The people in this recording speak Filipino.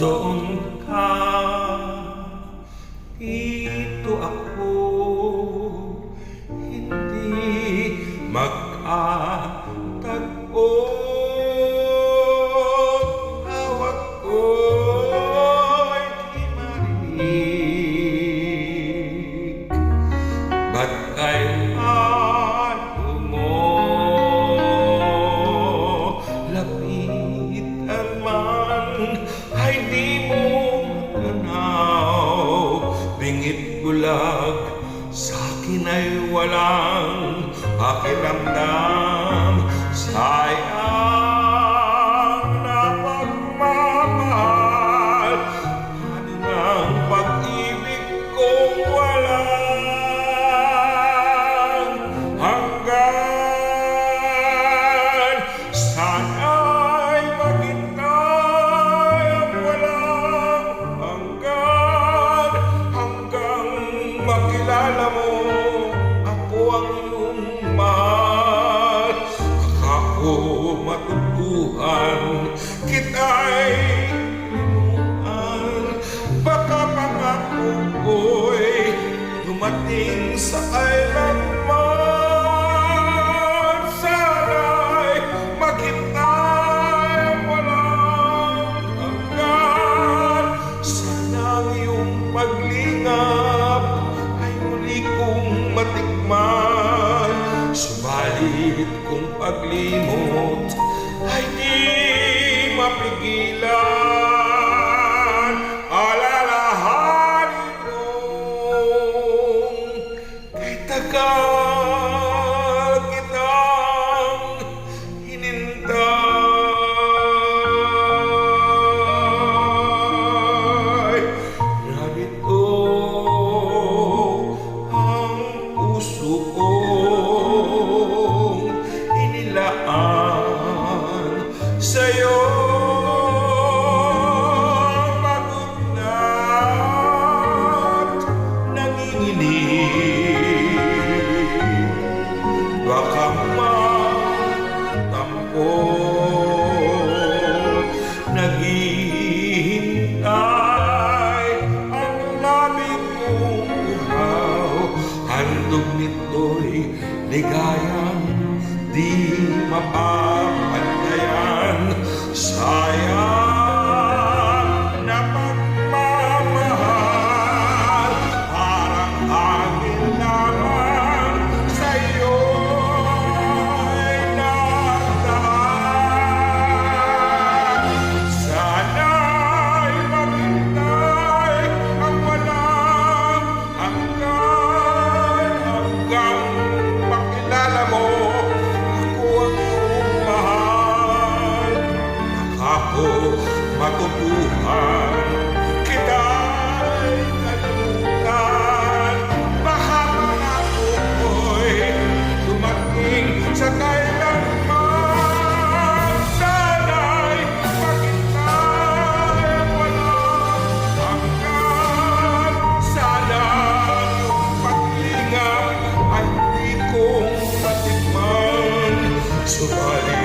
Doon ka, ito ako, hindi mag-aaral. palag sa akin ay walang pakiramdam. paglingap ay muli kong matikman. Subalit kung paglimot ay di mapigilan Alalahanin mong kay tagal bundok nito'y ligayang di mapapatayan. Sayang surviving.